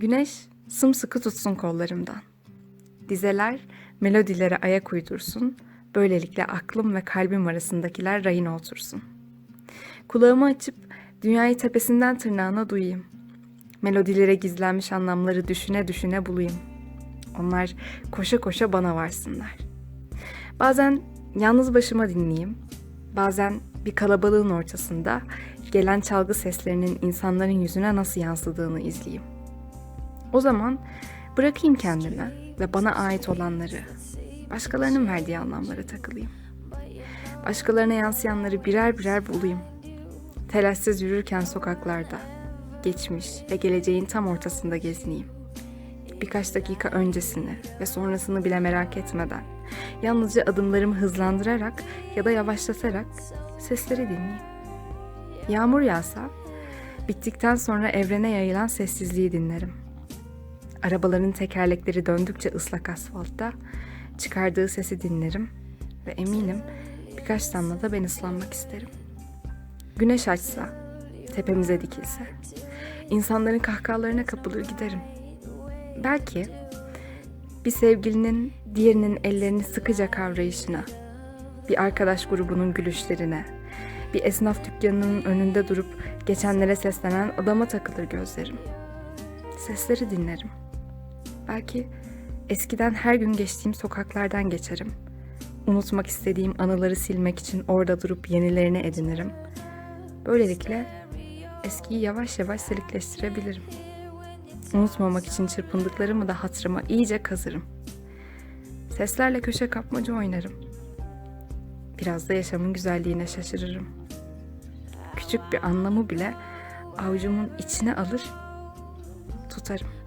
Güneş sımsıkı tutsun kollarımdan. Dizeler melodilere ayak uydursun. Böylelikle aklım ve kalbim arasındakiler rayına otursun. Kulağımı açıp dünyayı tepesinden tırnağına duyayım. Melodilere gizlenmiş anlamları düşüne düşüne bulayım. Onlar koşa koşa bana varsınlar. Bazen yalnız başıma dinleyeyim. Bazen bir kalabalığın ortasında gelen çalgı seslerinin insanların yüzüne nasıl yansıdığını izleyeyim. O zaman bırakayım kendimi ve bana ait olanları, başkalarının verdiği anlamlara takılayım. Başkalarına yansıyanları birer birer bulayım. Telaşsız yürürken sokaklarda, geçmiş ve geleceğin tam ortasında gezineyim. Birkaç dakika öncesini ve sonrasını bile merak etmeden, yalnızca adımlarımı hızlandırarak ya da yavaşlatarak sesleri dinleyeyim. Yağmur yağsa, bittikten sonra evrene yayılan sessizliği dinlerim. Arabaların tekerlekleri döndükçe ıslak asfaltta çıkardığı sesi dinlerim ve eminim birkaç damla da ben ıslanmak isterim. Güneş açsa, tepemize dikilse, insanların kahkahalarına kapılır giderim. Belki bir sevgilinin diğerinin ellerini sıkıca kavrayışına, bir arkadaş grubunun gülüşlerine, bir esnaf dükkanının önünde durup geçenlere seslenen adama takılır gözlerim. Sesleri dinlerim. Belki eskiden her gün geçtiğim sokaklardan geçerim. Unutmak istediğim anıları silmek için orada durup yenilerini edinirim. Böylelikle eskiyi yavaş yavaş silikleştirebilirim. Unutmamak için çırpındıklarımı da hatırıma iyice kazırım. Seslerle köşe kapmaca oynarım. Biraz da yaşamın güzelliğine şaşırırım. Küçük bir anlamı bile avucumun içine alır, tutarım.